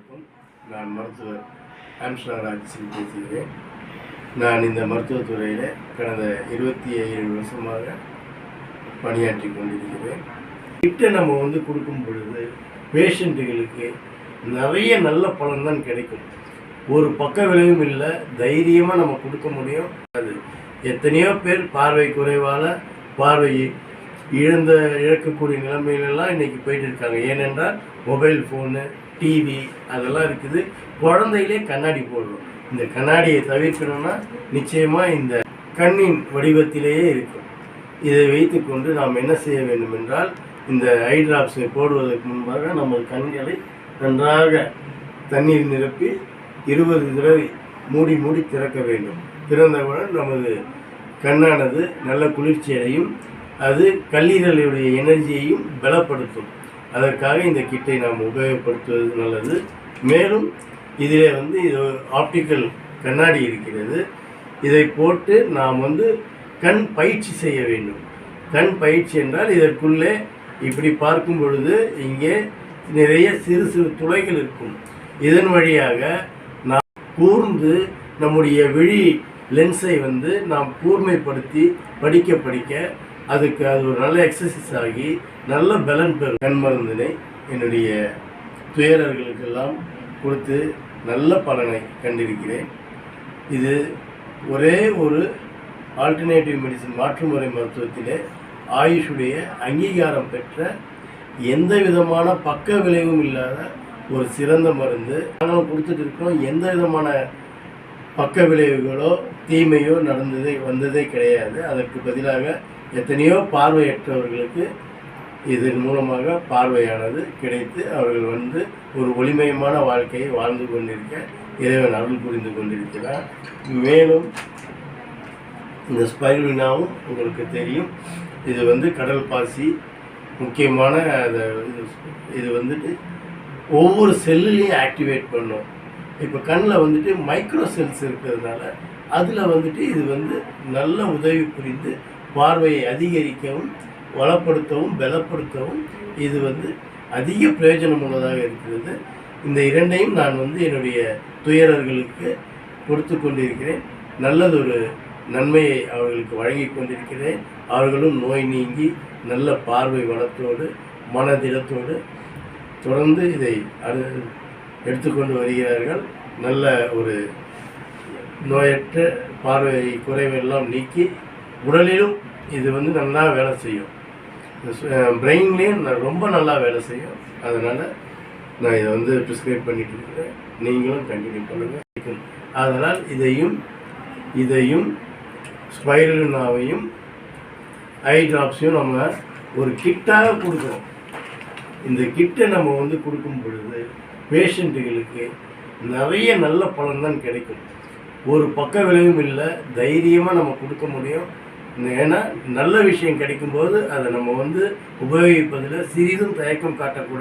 அனைவருக்கும் நான் மருத்துவர் ஆம்ஸ்டார் சிங் பேசுகிறேன். நான் இந்த மருத்துவத்துறையில் கடந்த இருபத்தி ஏழு வருஷமாக பணியாற்றி கொண்டிருக்கிறேன். கிட்ட நம்ம வந்து கொடுக்கும் பொழுது பேஷண்ட்டுகளுக்கு நிறைய நல்ல பலன் தான் கிடைக்கும். ஒரு பக்க விளைவும் இல்லை தைரியமாக நம்ம கொடுக்க முடியும். அது எத்தனையோ பேர் பார்வை குறைவால் பார்வை இழந்த இழக்கக்கூடிய நிலைமையிலெல்லாம் இன்றைக்கி போயிட்டு இருக்காங்க ஏனென்றால் மொபைல் ஃபோனு டிவி அதெல்லாம் இருக்குது. குழந்தையிலே கண்ணாடி போடுறோம். இந்த கண்ணாடியை தவிர்க்கணும்னா நிச்சயமாக இந்த கண்ணின் வடிவத்திலேயே இருக்கும். இதை வைத்துக்கொண்டு நாம் என்ன செய்ய வேண்டும் என்றால் இந்த ஐ டிராப்ஸை போடுவதற்கு முன்பாக நம்ம கண்களை நன்றாக தண்ணீர் நிரப்பி இருபது தடவை மூடி மூடி திறக்க வேண்டும். திறந்தவுடன் நமது கண்ணானது நல்ல குளிர்ச்சியடையும். அது கல்லீரலுடைய எனர்ஜியையும் பலப்படுத்தும். அதற்காக இந்த கிட்டை நாம் உபயோகப்படுத்துவது நல்லது. மேலும் இதில் வந்து இது ஆப்டிக்கல் கண்ணாடி இருக்கிறது. இதை போட்டு நாம் வந்து கண் பயிற்சி செய்ய வேண்டும். கண் பயிற்சி என்றால் இதற்குள்ளே இப்படி பார்க்கும் பொழுது இங்கே நிறைய சிறு சிறு துளைகள் இருக்கும். இதன் வழியாக நாம் கூர்ந்து நம்முடைய விழி லென்ஸை வந்து நாம் கூர்மைப்படுத்தி படிக்க படிக்க அதுக்கு அது ஒரு நல்ல எக்ஸசைஸ் ஆகி நல்ல பலன் பெறும். கண் மருந்தினை என்னுடைய துயரர்களுக்கெல்லாம் கொடுத்து நல்ல பலனை கண்டிருக்கிறேன். இது ஒரே ஒரு ஆல்டர்னேட்டிவ் மெடிசன் மாற்றுமுறை மருத்துவத்திலே ஆயுஷுடைய அங்கீகாரம் பெற்ற எந்த விதமான பக்க விளைவும் இல்லாத ஒரு சிறந்த மருந்து. நாங்களும் கொடுத்துட்டு இருக்கோம் எந்த விதமான பக்க விளைவுகளோ தீமையோ நடந்ததே வந்ததே கிடையாது. அதற்கு பதிலாக எத்தனையோ பார்வையற்றவர்களுக்கு இதன் மூலமாக பார்வையானது கிடைத்து அவர்கள் வந்து ஒரு ஒளிமயமான வாழ்க்கையை வாழ்ந்து கொண்டிருக்க இறைவன் அருள் புரிந்து கொண்டிருக்கிறார். மேலும் இந்த ஸ்பைருலினாவும் உங்களுக்கு தெரியும். இது வந்து கடல் பாசி. முக்கியமான அதை இது இது வந்துட்டு ஒவ்வொரு செல்லுலேயும் ஆக்டிவேட் பண்ணும். இப்போ கண்ணில் வந்துட்டு மைக்ரோ செல்ஸ் இருக்கிறதுனால அதில் வந்துட்டு இது வந்து நல்ல உதவி புரிந்து பார்வையை அதிகரிக்கவும் வளப்படுத்தவும் பலப்படுத்தவும் இது வந்து அதிக பிரயோஜனம் உள்ளதாக இருக்கிறது. இந்த இரண்டையும் நான் வந்து என்னுடைய துயரர்களுக்கு கொடுத்து கொண்டிருக்கிறேன். நல்லதொரு நன்மையை அவர்களுக்கு வழங்கி கொண்டிருக்கிறேன். அவர்களும் நோய் நீங்கி நல்ல பார்வை வளத்தோடு மனதிடத்தோடு தொடர்ந்து இதை அடு எடுத்துக்கொண்டு வருகிறார்கள். நல்ல ஒரு நோயற்ற பார்வை குறைவெல்லாம் நீக்கி உடலிலும் இது வந்து நல்லா வேலை செய்யும். பிரெயின்லேயும் ரொம்ப நல்லா வேலை செய்யும். அதனால் நான் இதை வந்து ப்ரிஸ்கிரைப் பண்ணிட்டு இருக்கிறேன். நீங்களும் கண்டினியூ பண்ணுங்கள் அதனால் இதையும் இதையும் ஸ்பைரலினாவையும் ஐ ட்ராப்ஸையும் நம்ம ஒரு கிட்டாக கொடுக்குறோம். இந்த கிட்டை நம்ம வந்து கொடுக்கும் பொழுது பேஷண்ட்டுகளுக்கு நிறைய நல்ல பலன் தான் கிடைக்கும். ஒரு பக்க விளைவும் இல்லை. தைரியமாக நம்ம கொடுக்க முடியும். ஏன்னா நல்ல விஷயம் கிடைக்கும்போது அதை நம்ம வந்து உபயோகிப்பதில் சிறிதும் தயக்கம் காட்டக்கூடாது.